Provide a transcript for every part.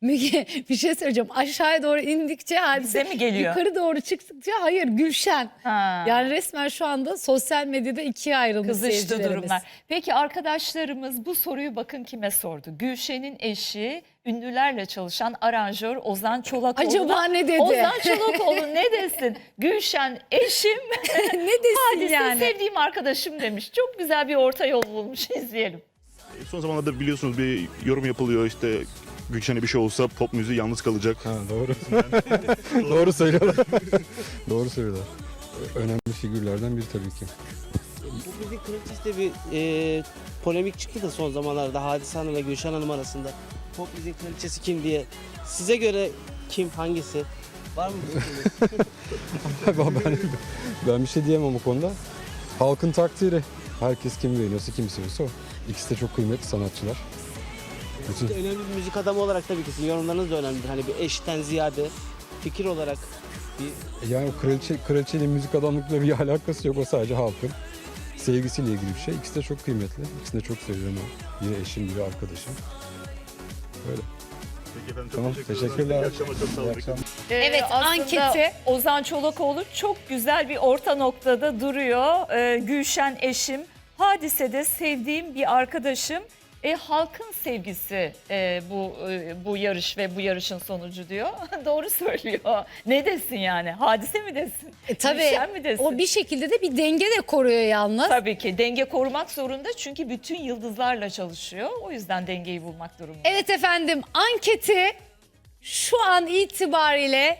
Müge bir şey söyleyeceğim. Aşağıya doğru indikçe hadise Bize mi geliyor? yukarı doğru çıktıkça hayır Gülşen. Ha. Yani resmen şu anda sosyal medyada ikiye ayrılmış Kızıştı seyircilerimiz. durumlar. Peki arkadaşlarımız bu soruyu bakın kime sordu? Gülşen'in eşi ünlülerle çalışan aranjör Ozan Çolakoğlu. Acaba ne dedi? Ozan Çolakoğlu ne desin? Gülşen eşim, ne desin hadise yani? sevdiğim arkadaşım demiş. Çok güzel bir orta yol bulmuş izleyelim. Son zamanlarda biliyorsunuz bir yorum yapılıyor işte Gülşen'e bir şey olsa pop müziği yalnız kalacak. Ha, doğru. doğru söylüyorlar. doğru söylüyorlar. Önemli figürlerden biri tabii ki. Bu müzik kraliçesi bir e, polemik çıktı da son zamanlarda Hadise Hanım ve Gülşen Hanım arasında. Pop müzik kraliçesi kim diye. Size göre kim, hangisi? Var mı bir fikriniz? ben, ben bir şey diyemem o konuda. Halkın takdiri. Herkes kim beğeniyorsa kim seviyorsa o. İkisi de çok kıymetli sanatçılar. Bütün önemli bir müzik adamı olarak tabii ki sizin yorumlarınız da önemlidir. Hani bir eşten ziyade fikir olarak bir yani o kraliçe, kraliçeyle müzik adamlıkla bir alakası yok. O sadece halkın sevgisiyle ilgili bir şey. İkisi de çok kıymetli. İkisini de çok seviyorum. Biri eşim, biri arkadaşım. Öyle. Peki efendim çok Tamam, teşekkür teşekkürler. ederim. İyi akşamlar çok sağ olun. İyi akşamlar. Ee, Evet, aslında anketi- Ozan Çolakoğlu çok güzel bir orta noktada duruyor. Ee, Gülşen eşim, hadisede sevdiğim bir arkadaşım. E, halkın sevgisi e, bu e, bu yarış ve bu yarışın sonucu diyor. Doğru söylüyor. Ne desin yani? Hadise mi desin? E, tabii mi desin? o bir şekilde de bir denge de koruyor yalnız. Tabii ki denge korumak zorunda çünkü bütün yıldızlarla çalışıyor. O yüzden dengeyi bulmak durumunda. Evet efendim anketi şu an itibariyle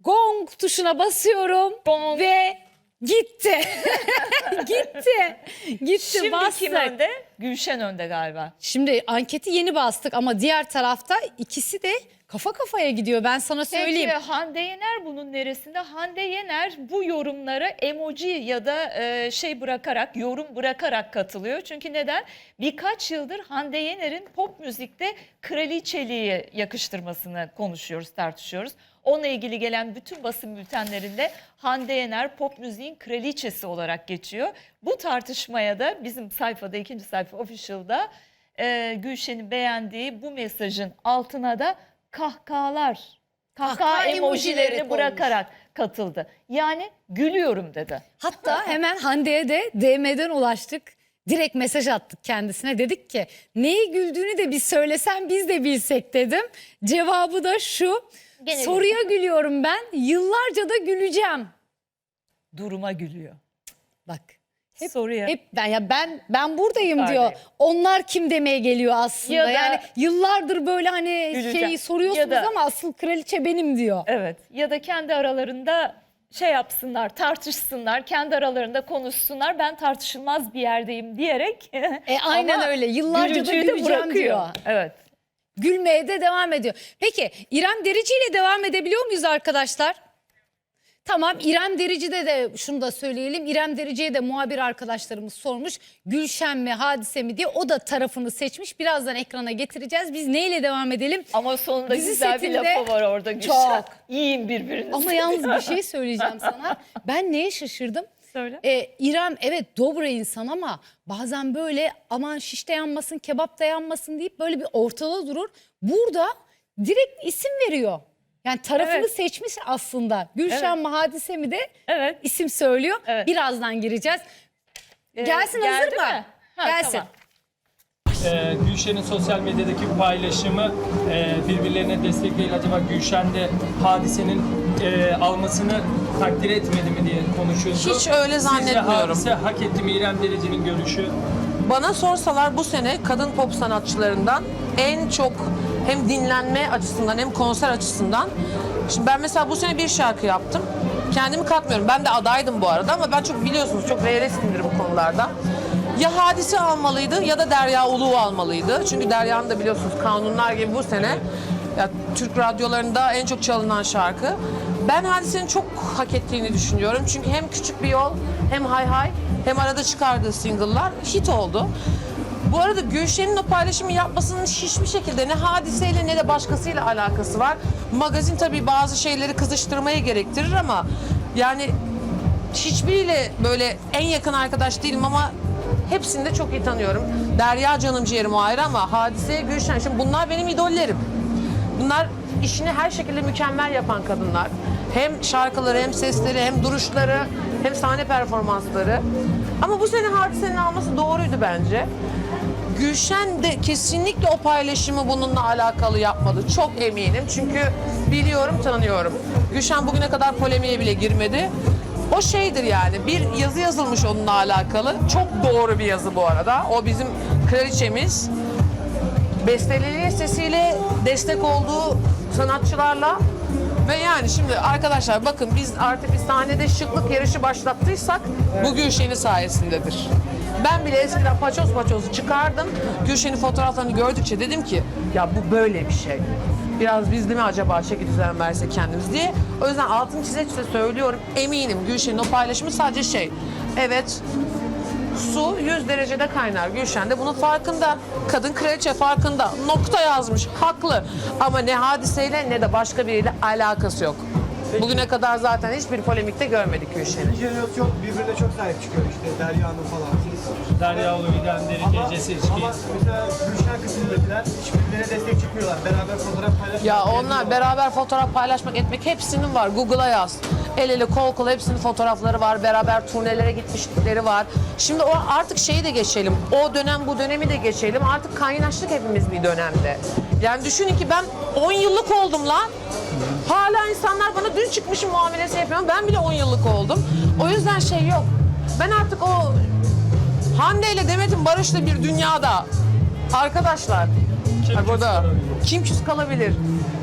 gong tuşuna basıyorum Gong. ve gitti. gitti. Gitti Şimdi bastık. kim önde? Gülşen önde galiba. Şimdi anketi yeni bastık ama diğer tarafta ikisi de kafa kafaya gidiyor ben sana söyleyeyim. Peki Hande Yener bunun neresinde? Hande Yener bu yorumlara emoji ya da e, şey bırakarak, yorum bırakarak katılıyor. Çünkü neden? Birkaç yıldır Hande Yener'in pop müzikte kraliçeliği yakıştırmasını konuşuyoruz, tartışıyoruz. Onunla ilgili gelen bütün basın bültenlerinde Hande Yener pop müziğin kraliçesi olarak geçiyor. Bu tartışmaya da bizim sayfada, ikinci sayfa official'da e, Gülşen'in beğendiği bu mesajın altına da kahkahalar, kahkaha Kahkaha emojileri emojilerini konmuş. bırakarak katıldı. Yani gülüyorum dedi. Hatta hemen Hande'ye de DM'den ulaştık. Direkt mesaj attık kendisine. Dedik ki neyi güldüğünü de bir söylesen biz de bilsek dedim. Cevabı da şu. Gene Soruya gülüyorum ben. Yıllarca da güleceğim. Duruma gülüyor. Bak. Hep, Soruya. Hep ben ya ben ben buradayım diyor. Onlar kim demeye geliyor aslında. Ya da- yani yıllardır böyle hani Güleceğim. şeyi soruyorsunuz Ya da- ama asıl kraliçe benim diyor. Evet ya da kendi aralarında şey yapsınlar, tartışsınlar, kendi aralarında konuşsunlar. Ben tartışılmaz bir yerdeyim diyerek. E aynen Ama öyle. Yıllarca da gülücüyü de güleceğim bırakıyor. diyor. Evet. Gülmeye de devam ediyor. Peki İrem Derici ile devam edebiliyor muyuz arkadaşlar? Tamam İrem Derici'de de şunu da söyleyelim. İrem Derici'ye de muhabir arkadaşlarımız sormuş. Gülşen mi hadise mi diye o da tarafını seçmiş. Birazdan ekrana getireceğiz. Biz neyle devam edelim? Ama sonunda Dizi güzel bir setinde lafı var orada Gülşen. çok. Yiyin birbirinizi. Ama yalnız bir şey söyleyeceğim sana. Ben neye şaşırdım? Söyle. Ee, İrem evet dobra insan ama bazen böyle aman şişte yanmasın kebap da yanmasın deyip böyle bir ortada durur. Burada direkt isim veriyor. Yani tarafını Evet. seçmiş aslında. Gülşen Evet. mi hadise mi de Evet. isim söylüyor. Evet. Birazdan gireceğiz. Ee, Gelsin hazır mı? mi? Ha, Gelsin. tamam. Ee, Gülşen'in sosyal medyadaki paylaşımı e, birbirlerine destekleyin. Acaba Gülşen de hadisenin e, almasını takdir etmedi mi diye konuşuldu. Hiç öyle Sizce zannetmiyorum. hadise hak etti mi İrem Derici'nin görüşü? Bana sorsalar bu sene kadın pop sanatçılarından en çok hem dinlenme açısından hem konser açısından. Şimdi ben mesela bu sene bir şarkı yaptım. Kendimi katmıyorum. Ben de adaydım bu arada ama ben çok biliyorsunuz çok realistimdir bu konularda. Ya Hadise almalıydı ya da Derya Uluğ almalıydı. Çünkü Derya'nın da biliyorsunuz kanunlar gibi bu sene ya, Türk radyolarında en çok çalınan şarkı. Ben Hadise'nin çok hak ettiğini düşünüyorum. Çünkü hem Küçük Bir Yol hem Hay Hay hem arada çıkardığı single'lar hit oldu. Bu arada Gülşen'in o paylaşımı yapmasının hiçbir şekilde ne hadiseyle ne de başkasıyla alakası var. Magazin tabii bazı şeyleri kızıştırmayı gerektirir ama yani hiçbiriyle böyle en yakın arkadaş değilim ama hepsini de çok iyi tanıyorum. Derya canım ciğerim o ayrı ama Hadise, Gülşen şimdi bunlar benim idollerim. Bunlar işini her şekilde mükemmel yapan kadınlar. Hem şarkıları hem sesleri hem duruşları hem sahne performansları. Ama bu sene Hadise'nin alması doğruydu bence. Gülşen de kesinlikle o paylaşımı bununla alakalı yapmadı. Çok eminim. Çünkü biliyorum, tanıyorum. Gülşen bugüne kadar polemiğe bile girmedi. O şeydir yani. Bir yazı yazılmış onunla alakalı. Çok doğru bir yazı bu arada. O bizim kraliçemiz. Besteleriyle sesiyle destek olduğu sanatçılarla ve yani şimdi arkadaşlar bakın biz artık bir sahnede şıklık yarışı başlattıysak bu Gülşen'in sayesindedir. Ben bile eskiden paçoz paçoz çıkardım. Gülşen'in fotoğraflarını gördükçe dedim ki ya bu böyle bir şey. Biraz biz de mi acaba çeki düzen versek kendimiz diye. O yüzden altını çize çize söylüyorum. Eminim Gülşen'in o paylaşımı sadece şey. Evet Su 100 derecede kaynar. Gülşen de bunun farkında. Kadın kraliçe farkında. Nokta yazmış. Haklı. Ama ne hadiseyle ne de başka biriyle alakası yok. Bugüne kadar zaten hiçbir polemikte görmedik Gülşen'i. jenerasyon birbirine çok sahip çıkıyor işte Derya Hanım falan. Derya Ulu İrem Deri, Ama, Gece Seçkin. ama mesela Gülşen kısmındakiler hiçbirbirine destek çıkmıyorlar. Beraber fotoğraf paylaşmıyorlar. Ya onlar beraber fotoğraf paylaşmak etmek hepsinin var. Google'a yaz. El ele kol kola hepsinin fotoğrafları var. Beraber turnelere gitmişlikleri var. Şimdi o artık şeyi de geçelim. O dönem bu dönemi de geçelim. Artık kaynaştık hepimiz bir dönemde. Yani düşünün ki ben 10 yıllık oldum lan. Hala insanlar bana dün çıkmışım muamelesi yapıyor. Ben bile 10 yıllık oldum. O yüzden şey yok. Ben artık o Hande ile Demet'in barışlı bir dünyada arkadaşlar Kim Ay, burada kim küs kalabilir?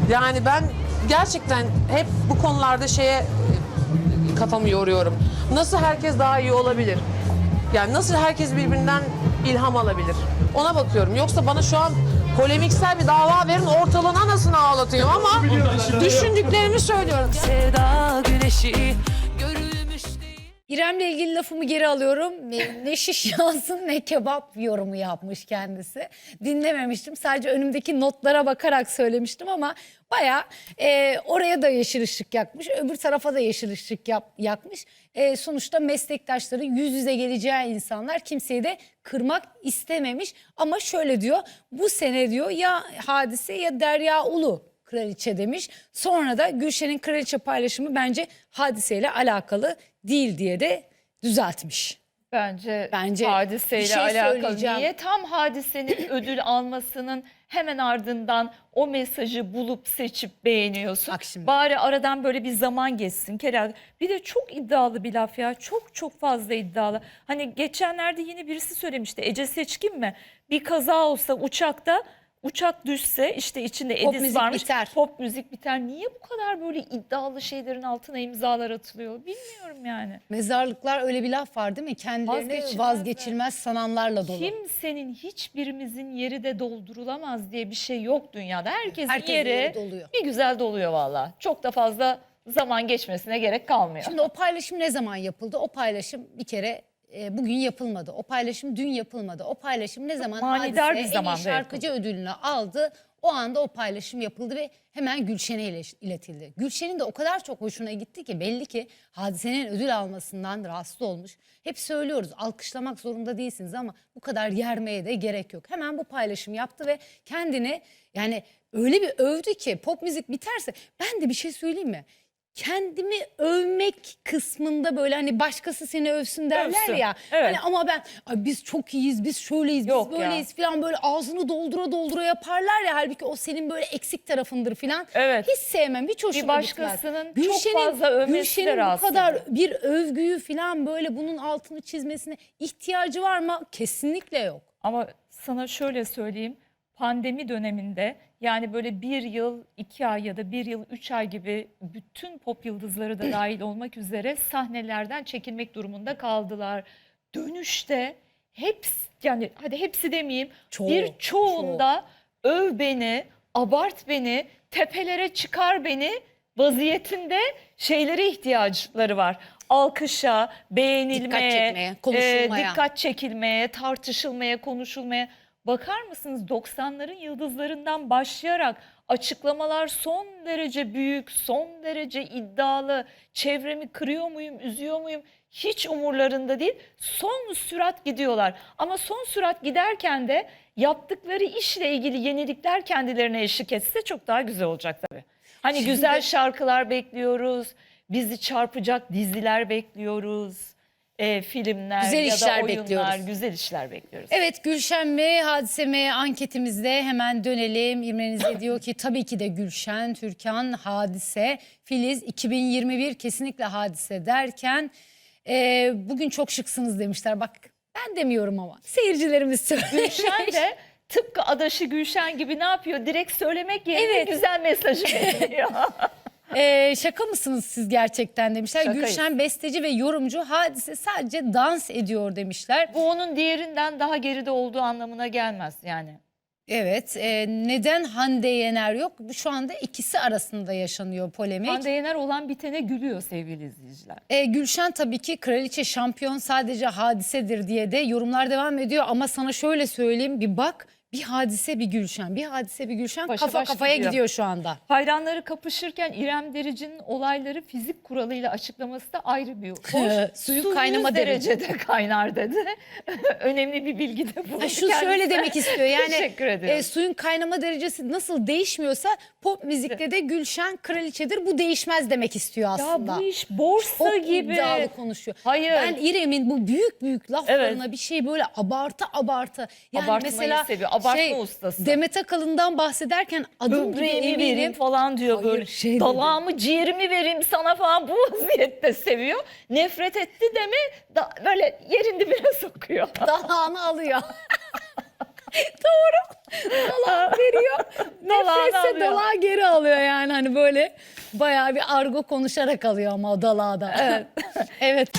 Yani ben gerçekten hep bu konularda şeye e, kafamı yoruyorum. Nasıl herkes daha iyi olabilir? Yani nasıl herkes birbirinden ilham alabilir? Ona bakıyorum. Yoksa bana şu an polemiksel bir dava verin ortalığın anasını ağlatayım ama düşündüklerimi söylüyorum. Sevda güneşi. İrem'le ilgili lafımı geri alıyorum. Ne, şiş yansın ne kebap yorumu yapmış kendisi. Dinlememiştim. Sadece önümdeki notlara bakarak söylemiştim ama baya oraya da yeşil ışık yakmış. Öbür tarafa da yeşil ışık yap, yakmış. E, sonuçta meslektaşları yüz yüze geleceği insanlar kimseyi de kırmak istememiş. Ama şöyle diyor bu sene diyor ya Hadise ya Derya Ulu kraliçe demiş. Sonra da Gülşen'in kraliçe paylaşımı bence hadiseyle alakalı değil diye de düzeltmiş. Bence, Bence hadiseyle bir şey alakalı. söyleyeceğim. Niye tam hadisenin ödül almasının hemen ardından o mesajı bulup seçip beğeniyorsun? Bak şimdi. Bari aradan böyle bir zaman geçsin. Kerem. Bir de çok iddialı bir laf ya. Çok çok fazla iddialı. Hani geçenlerde yine birisi söylemişti. Ece Seçkin mi? Bir kaza olsa uçakta Uçak düşse işte içinde Pop Edis müzik varmış. biter. Pop müzik biter. Niye bu kadar böyle iddialı şeylerin altına imzalar atılıyor? Bilmiyorum yani. Mezarlıklar öyle bir laf var değil mi? Kendilerini Vazgeçilmezler. vazgeçilmez sananlarla dolu. Kimsenin hiçbirimizin yeri de doldurulamaz diye bir şey yok dünyada. Herkesin, Herkesin yeri, yeri doluyor. bir güzel doluyor valla. Çok da fazla zaman geçmesine gerek kalmıyor. Şimdi o paylaşım ne zaman yapıldı? O paylaşım bir kere e, bugün yapılmadı. O paylaşım dün yapılmadı. O paylaşım ne zaman manidar hadise bir en iyi zamanda şarkıcı ödülünü aldı. O anda o paylaşım yapıldı ve hemen Gülşen'e ile- iletildi. Gülşen'in de o kadar çok hoşuna gitti ki belli ki hadisenin ödül almasından rahatsız olmuş. Hep söylüyoruz alkışlamak zorunda değilsiniz ama bu kadar yermeye de gerek yok. Hemen bu paylaşım yaptı ve kendini yani öyle bir övdü ki pop müzik biterse ben de bir şey söyleyeyim mi? Kendimi övmek kısmında böyle hani başkası seni övsün derler Övsün, ya. evet. Hani ama ben "Ay biz çok iyiyiz, biz şöyleyiz, Yok biz ya. böyleyiz falan böyle ağzını doldura doldura yaparlar ya. Halbuki o senin böyle eksik tarafındır falan. Evet. Hiç sevmem, hiç hoşuma gitmez. başkasının çok fazla övmesi de Gülşen'in bu rahatsız kadar bir övgüyü falan böyle bunun altını çizmesine ihtiyacı var mı? Kesinlikle yok. Ama sana şöyle söyleyeyim. Pandemi döneminde yani böyle bir yıl, iki ay ya da bir yıl, üç ay gibi bütün pop yıldızları da dahil olmak üzere sahnelerden çekilmek durumunda kaldılar. Dönüşte hepsi yani hadi hepsi demeyeyim Çoğu, bir çoğunda öv beni, abart beni, tepelere çıkar beni vaziyetinde şeylere ihtiyaçları var. Alkışa, beğenilmeye, çekmeye, konuşulmaya. e, dikkat çekilmeye, tartışılmaya, konuşulmaya. Bakar mısınız 90'ların yıldızlarından başlayarak açıklamalar son derece büyük, son derece iddialı. Çevremi kırıyor muyum, üzüyor muyum? Hiç umurlarında değil. Son sürat gidiyorlar. Ama son sürat giderken de yaptıkları işle ilgili yenilikler kendilerine eşlik etse çok daha güzel olacak tabii. Hani güzel şarkılar bekliyoruz, bizi çarpacak diziler bekliyoruz, e, filmler Güzel ya işler da oyunlar, bekliyoruz. güzel işler bekliyoruz. Evet Gülşen mi Hadise mi anketimizde hemen dönelim. İmrenize diyor ki tabii ki de Gülşen, Türkan, Hadise, Filiz 2021 kesinlikle Hadise derken e, bugün çok şıksınız demişler. Bak ben demiyorum ama seyircilerimiz söylüyor. Gülşen de tıpkı adaşı Gülşen gibi ne yapıyor? Direkt söylemek yerine Evet. güzel mesajı veriyor. E, şaka mısınız siz gerçekten demişler. Şakayız. Gülşen besteci ve yorumcu Hadise sadece dans ediyor demişler. Bu onun diğerinden daha geride olduğu anlamına gelmez yani. Evet e, neden Hande Yener yok? Şu anda ikisi arasında yaşanıyor polemik. Hande Yener olan bitene gülüyor sevgili izleyiciler. E, Gülşen tabii ki kraliçe şampiyon sadece hadisedir diye de yorumlar devam ediyor. Ama sana şöyle söyleyeyim bir bak bir hadise bir Gülşen bir hadise bir Gülşen Başa kafa baş kafaya gidiyor. gidiyor. şu anda. Hayranları kapışırken İrem Derici'nin olayları fizik kuralıyla açıklaması da ayrı bir hoş. Suyun Su kaynama 100 derece. derecede kaynar dedi. Önemli bir bilgi de bu. Ha, şu şöyle demek istiyor yani e, suyun kaynama derecesi nasıl değişmiyorsa pop müzikte de Gülşen kraliçedir bu değişmez demek istiyor aslında. ya bu iş borsa Çok gibi. iddialı konuşuyor. Hayır. Ben İrem'in bu büyük büyük laflarına bir şey böyle abartı abartı. Yani Abartmayı mesela seviyor, abartma şey, ustası. Demet Akalın'dan bahsederken adım gibi Böbreğimi eminim. vereyim falan diyor Hayır, böyle. şey dedi. Dalağımı ciğerimi vereyim sana falan bu vaziyette seviyor. Nefret etti de mi da, böyle yerin dibine sokuyor. Dalağını alıyor. Doğru. Dalağı veriyor. Nefretse dalağı geri alıyor yani hani böyle bayağı bir argo konuşarak alıyor ama o dalağı da. Evet. evet.